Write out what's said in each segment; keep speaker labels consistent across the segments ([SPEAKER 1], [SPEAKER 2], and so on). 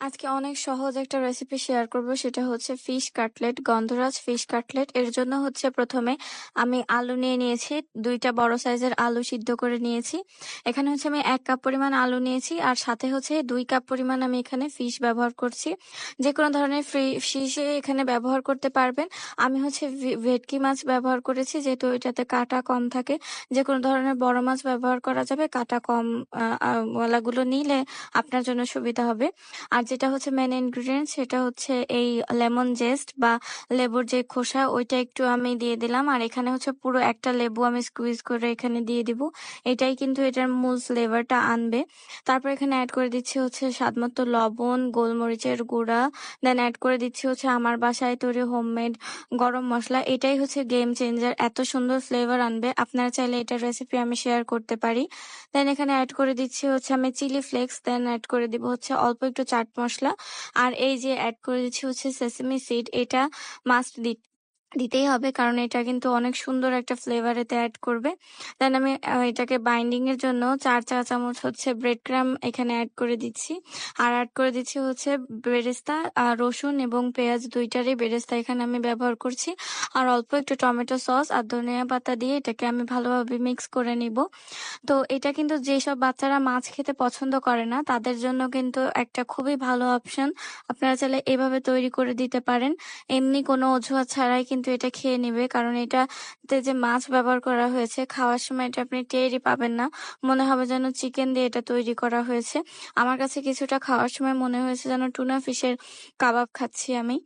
[SPEAKER 1] আজকে অনেক সহজ একটা রেসিপি শেয়ার করব, সেটা হচ্ছে ফিশ কাটলেট গন্ধরাজ ফিশ কাটলেট এর জন্য হচ্ছে প্রথমে আমি আলু নিয়ে নিয়েছি, দুইটা বড় সাইজের আলু সিদ্ধ করে নিয়েছি। এখানে হচ্ছে আমি এক কাপ পরিমাণ আলু নিয়েছি, আর সাথে হচ্ছে দুই কাপ পরিমাণ আমি এখানে ফিশ ব্যবহার করছি। যে কোনো ধরনের ফ্রি ফিশে এখানে ব্যবহার করতে পারবেন। আমি হচ্ছে ভেটকি মাছ ব্যবহার করেছি, যেহেতু এটাতে কাটা কম থাকে। যে কোনো ধরনের বড় মাছ ব্যবহার করা যাবে, কাটা কম ওয়ালাগুলো নিলে আপনার জন্য সুবিধা হবে। আর যেটা হচ্ছে মেন ইনগ্রিডিয়েন্ট সেটা হচ্ছে এই লেমন জেস্ট বা লেবুর যে খোসা, ওইটা একটু আমি দিয়ে দিলাম। আর এখানে হচ্ছে পুরো একটা লেবু আমি স্কুইজ করে এখানে দিয়ে দিব। এটাই কিন্তু এটার মূল ফ্লেভারটা আনবে। তারপর এখানে অ্যাড করে দিচ্ছি হচ্ছে স্বাদমতো লবণ, গোলমরিচের গুঁড়া। দেন অ্যাড করে দিচ্ছি হচ্ছে আমার বাসায় তৈরি হোমমেড গরম মশলা। এটাই হচ্ছে গেম চেঞ্জার এত সুন্দর ফ্লেভার আনবে। আপনারা চাইলে এটার রেসিপি আমি শেয়ার করতে পারি। দেন এখানে অ্যাড করে দিচ্ছি হচ্ছে আমি চিলি ফ্লেক্স দেন অ্যাড করে দিব হচ্ছে অল্প একটু চাট মশলা। আর এই যে অ্যাড করে দিচ্ছি হচ্ছে সেসেমি সিড এটা মাস্ট দিতেই হবে। কারণ এটা কিন্তু অনেক সুন্দর একটা ফ্লেভার এতে অ্যাড করবে। দেন আমি এটাকে বাইন্ডিং এর জন্য চার, চা চামচ হচ্ছে ব্রেড ক্রাম এখানে অ্যাড করে দিচ্ছি। আর অ্যাড করে দিচ্ছি হচ্ছে বেরেস্তা আর রসুন এবং পেঁয়াজ দুইটারই বেরেস্তা এখানে আমি ব্যবহার করছি। আর অল্প একটু টমেটো সস আর ধনিয়া পাতা দিয়ে এটাকে আমি ভালোভাবে মিক্স করে নিব। তো এটা কিন্তু যেসব বাচ্চারা মাছ খেতে পছন্দ করে না, তাদের জন্য কিন্তু একটা খুবই ভালো অপশন আপনারা চাইলে এভাবে তৈরি করে দিতে পারেন। এমনি কোনো অজুহাত ছাড়াই কিন্তু এটা খেয়ে নেবে। কারণ এটাতে যে মাছ ব্যবহার করা হয়েছে, খাওয়ার সময় এটা আপনি টেরই পাবেন না। মনে হবে যেন চিকেন দিয়ে এটা তৈরি করা হয়েছে। আমার কাছে কিছুটা খাওয়ার সময় মনে হয়েছে যেন টুনা ফিশের কাবাব খাচ্ছি আমি।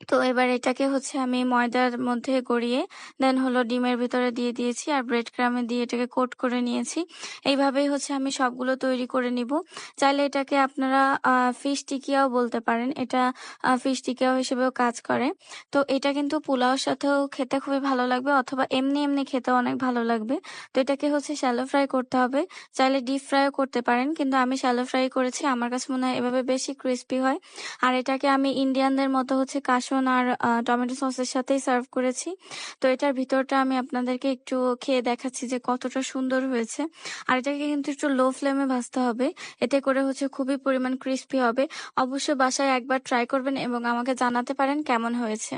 [SPEAKER 1] তো এবার এটাকে হচ্ছে আমি ময়দার মধ্যে গড়িয়ে দেন হলো ডিমের ভিতরে দিয়ে দিয়েছি আর ব্রেড ক্রামে দিয়ে এটাকে কোট করে নিয়েছি। এইভাবেই হচ্ছে আমি সবগুলো তৈরি করে নিব। চাইলে এটাকে আপনারা ফিশ টিকিয়াও বলতে পারেন। এটা ফিশ টিকিয়াও হিসেবেও কাজ করে। তো এটা কিন্তু পোলাওর সাথেও খেতে খুবই ভালো লাগবে অথবা এমনি এমনি খেতেও অনেক ভালো লাগবে। তো এটাকে হচ্ছে শ্যালো ফ্রাই করতে হবে। চাইলে ডিপ ফ্রাইও করতে পারেন, কিন্তু আমি শ্যালো ফ্রাই করেছি। আমার কাছে মনে হয় এভাবে বেশি ক্রিস্পি হয়। আর এটাকে আমি ইন্ডিয়ানদের মতো হচ্ছে কাশ রসুন আর টমেটো সসের সাথেই সার্ভ করেছি। তো এটার ভিতরটা আমি আপনাদেরকে একটু খেয়ে দেখাচ্ছি যে কতটা সুন্দর হয়েছে। আর এটাকে কিন্তু একটু লো ফ্লেমে ভাজতে হবে। এতে করে হচ্ছে খুবই পরিমাণ ক্রিস্পি হবে। অবশ্যই বাসায় একবার ট্রাই করবেন এবং আমাকে জানাতে পারেন কেমন হয়েছে।